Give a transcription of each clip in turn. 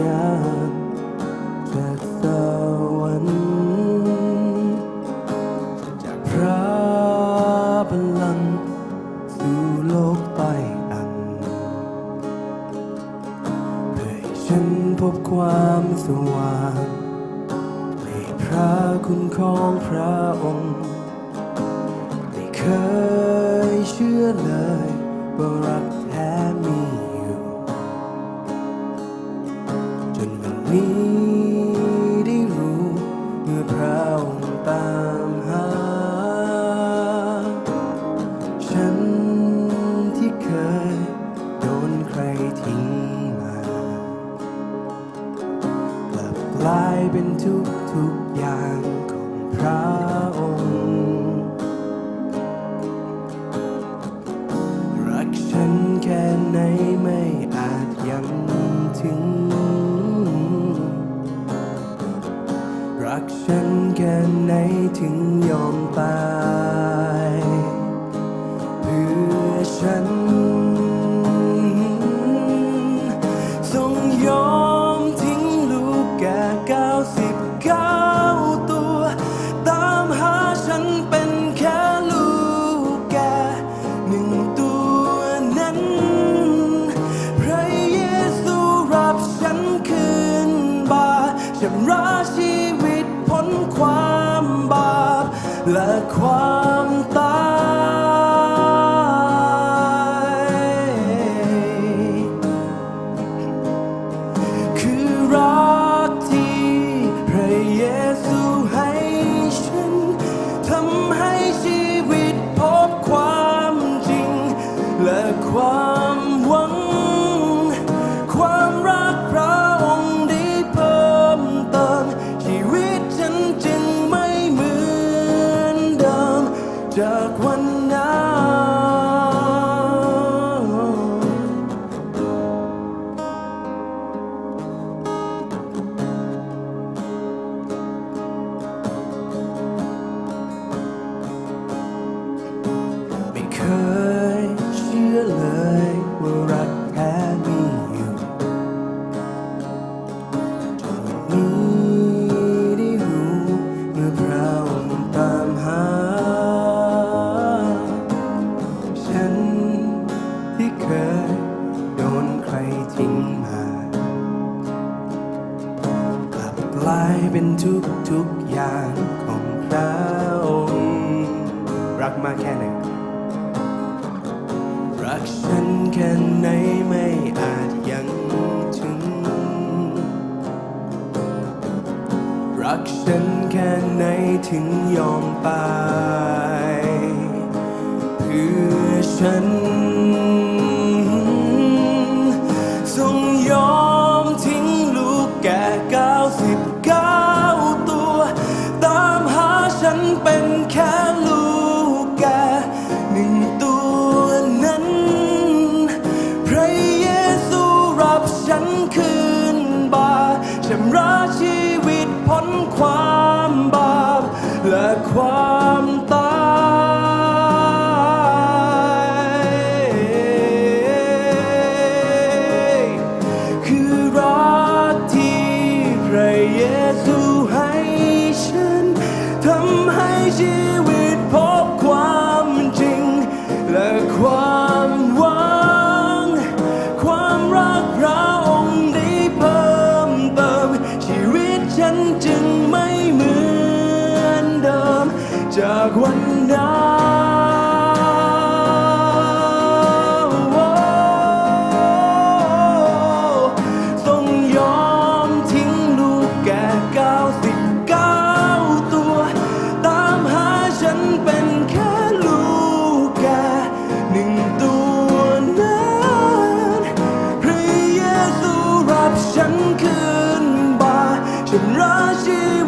จากสวรรค์จากพระบัลังสู่โลกไปอันเพื่อให้ฉันพบความสว่างในพระคุณของพระองค์ไม่เคยเชื่อเลยว่ารัก ใครทิ้งมา กลับกลายเป็นทุกทุกๆอย่างของพระองค์ รักฉันแค่ไหนไม่อาจยังถึง รักฉันแค่ไหนถึงยอมตาย เพื่อฉัน เข้าตัว ตามหาฉันเป็นแค่ลูกแกหนึ่งตัวนั้น พระเยซูรับฉันคืนบาปชำระชีวิตพ้นความบาปและความตาย จา ที่เคยโดนใครทิ้งมา กลับกลายเป็นทุกทุกๆอย่างของพระองค์ รักมากแค่ไหน รักฉันแค่ไหนไม่อาจยังถึง รักฉันแค่ไหนถึงยอมตายเพื่อฉัน และความตายคือรักที่พระเยซูให้ฉันทำให้ชีวิตพบความจริงและความ จากวันนั้นทรงยอมทิ้งลูกแก่เก้าสิบเก้าตัว ตามหาฉันเป็นแค่ลูกแก่หนึ่งตัวนั้นพระเยซูรับฉันคืนบาปชำระชี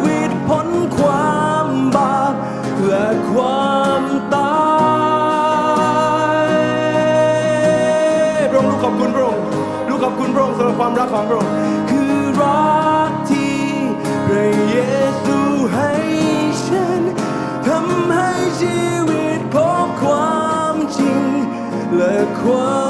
วิตำ